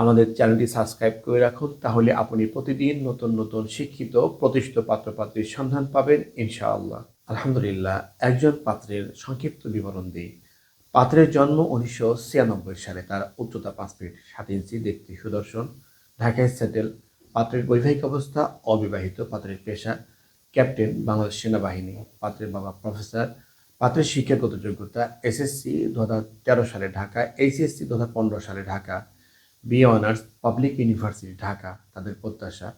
আমাদের চ্যানেলটি সাবস্ক্রাইব করে রাখুন, তাহলে আপনি প্রতিদিন নতুন নতুন শিক্ষিত, প্রতিষ্ঠিত পাত্রপাত্রীর সন্ধান পাবেন, ইনশাআল্লাহ। আলহামদুলিল্লাহ, একজন পাত্রের সংক্ষিপ্ত বিবরণ দিই। পাত্রের জন্ম উনিশশো ছিয়ানব্বই সালে, তার উচ্চতা পাঁচ ফিট সাত ইঞ্চি, দেখতে সুদর্শন। ঢাকায় সেটেল, পাত্রের বৈবাহিক অবস্থা, অবিবাহিত পাত্রের পেশা, ক্যাপ্টেন বাংলাদেশ সেনাবাহিনী। পাত্রের বাবা প্রফেসর। পাত্রের শিক্ষাগত যোগ্যতা এসএসসি দু হাজার তেরো সালে ঢাকা, এইচএসসি দু হাজার পনেরো সালে Dhaka. BA honours public university Dhaka তাদের প্রত্যাশা।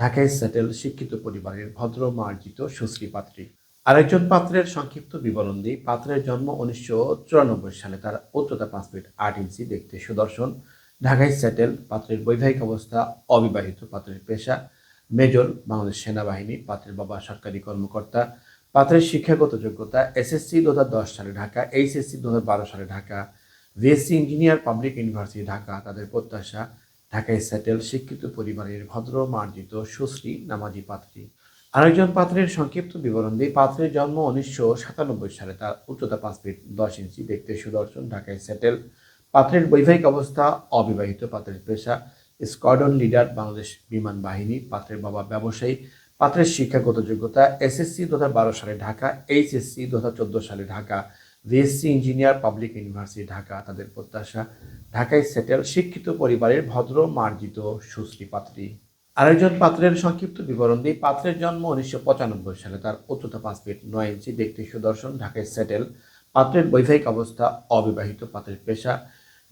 ঢাকায় সেটেল শিক্ষিত পরিবারের ভদ্র, মার্জিত, সুশ্রী পাত্রী। আরেকজন পাত্রের সংক্ষিপ্ত বিবরণ দিই। পাত্রের জন্ম উনিশশো চুরানব্বই সালে। তার উচ্চতা পাঁচ ফিট আট ইঞ্চি, দেখতে সুদর্শন। ঢাকায় সেটেল পাত্রের বৈবাহিক অবস্থা অবিবাহিত, পাত্রের পেশা মেজর, বাংলাদেশ সেনাবাহিনী, পাত্রের বাবা সরকারি কর্মকর্তা। পাত্রের শিক্ষাগত যোগ্যতা এসএসসি দু হাজার দশ সালে ঢাকা, এইচএসসি দু হাজার বারো সালে ঢাকা। ভিএসসি ইঞ্জিনিয়ার পাবলিক ইউনিভার্সিটি, ঢাকা। তাদের প্রত্যাশা, ঢাকায় সেটেল শিক্ষিত পরিবারের ভদ্র, মার্জিত, সুশ্রী, নামাজি পাত্রী। আরেকজন পাত্রের সংক্ষিপ্ত বিবরণ দিই। পাত্রের জন্ম উনিশশো সাতানব্বই সালে। তার উচ্চতা পাঁচ ফিট দশ ইঞ্চি। দেখতে সুদর্শন, ঢাকায় সেটেল পাত্রের বৈবাহিক অবস্থা, অবিবাহিত পাত্রের পেশা। স্কোয়াডন লিডার, বাংলাদেশ বিমান বাহিনী। পাত্রের বাবা ব্যবসায়ী। পাত্রের শিক্ষাগত যোগ্যতা, এসএসসি দু হাজার বারো সালে ঢাকা, এইচএসসি দু হাজার চোদ্দ সালে ঢাকা। ভিএসসি ইঞ্জিনিয়ার পাবলিক ইউনিভার্সিটি, ঢাকা, তাদের প্রত্যাশা। ঢাকায় সেটেল, শিক্ষিত পরিবারের ভদ্র, মার্জিত, সুশ্রী পাত্রী। আরেকজন পাত্রের সংক্ষিপ্ত বিবরণ দিই। পাত্রের জন্ম উনিশশো পঁচানব্বই সালে। তার উচ্চতা পাঁচ ফিট নয় ইঞ্চি। দেখতে সুদর্শন, ঢাকায় সেটেল। পাত্রের বৈবাহিক অবস্থা, অবিবাহিত পাত্রের পেশা।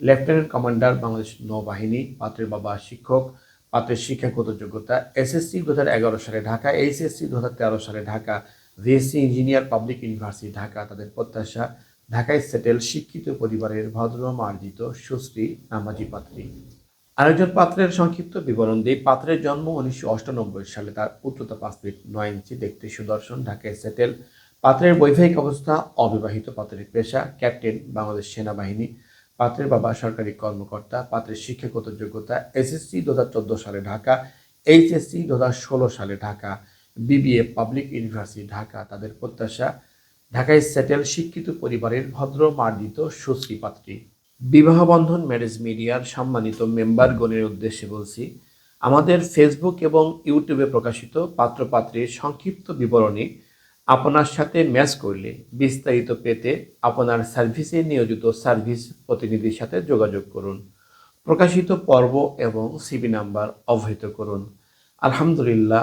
লেফটেন্যান্ট কমান্ডার, বাংলাদেশ নৌবাহিনী। পাত্রের বাবা শিক্ষক। পাত্রের শিক্ষাগত যোগ্যতা, এসএসসি দু হাজার এগারো সালে ঢাকা। এইচএসসি দু হাজার তেরো সালে ঢাকা। ভিএসসি ইঞ্জিনিয়ার পাবলিক ইউনিভার্সিটি, ঢাকা, তাদের প্রত্যাশা, ঢাকায় সেটেল, শিক্ষিত পরিবারের ভদ্র মার্জিত সুশ্রী নামাজি পাত্রী। আরেকজন পাত্রের সংক্ষিপ্ত বিবরণ দিই। পাত্রের জন্ম উনিশশো অষ্টানব্বই সালে তার উচ্চতা পাঁচ ফিট নয় ইঞ্চি, দেখতে সুদর্শন, ঢাকায় সেটেল। পাত্রের বৈবাহিক অবস্থা, অবিবাহিত পাত্রের পেশা, ক্যাপ্টেন, বাংলাদেশ সেনাবাহিনী। পাত্রের বাবা সরকারি কর্মকর্তা, পাত্রের শিক্ষাগত যোগ্যতা, এসএসসি দু হাজার চোদ্দ সালে ঢাকা, এইচএসসি দু হাজার ষোলো সালে Dhaka. BBA public university, Dhaka. তাদের প্রত্যাশা, ঢাকায় সেটেল শিক্ষিত পরিবারের ভদ্র মার্জিত সুশ্রী পাত্রী। বিবাহ বন্ধন ম্যারেজ মিডিয়ার সম্মানিত মেম্বারগণের উদ্দেশ্যে বলছি, আমাদের ফেসবুক এবং ইউটিউবে প্রকাশিত পাত্রপাত্রীর সংক্ষিপ্ত বিবরণী আপনার সাথে ম্যাচ করলে বিস্তারিত পেতে আপনার সার্ভিসে নিয়োজিত সার্ভিস প্রতিনিধির সাথে যোগাযোগ করুন। প্রকাশিত পর্ব এবং সিবি নাম্বার অবহিত করুন। আলহামদুলিল্লাহ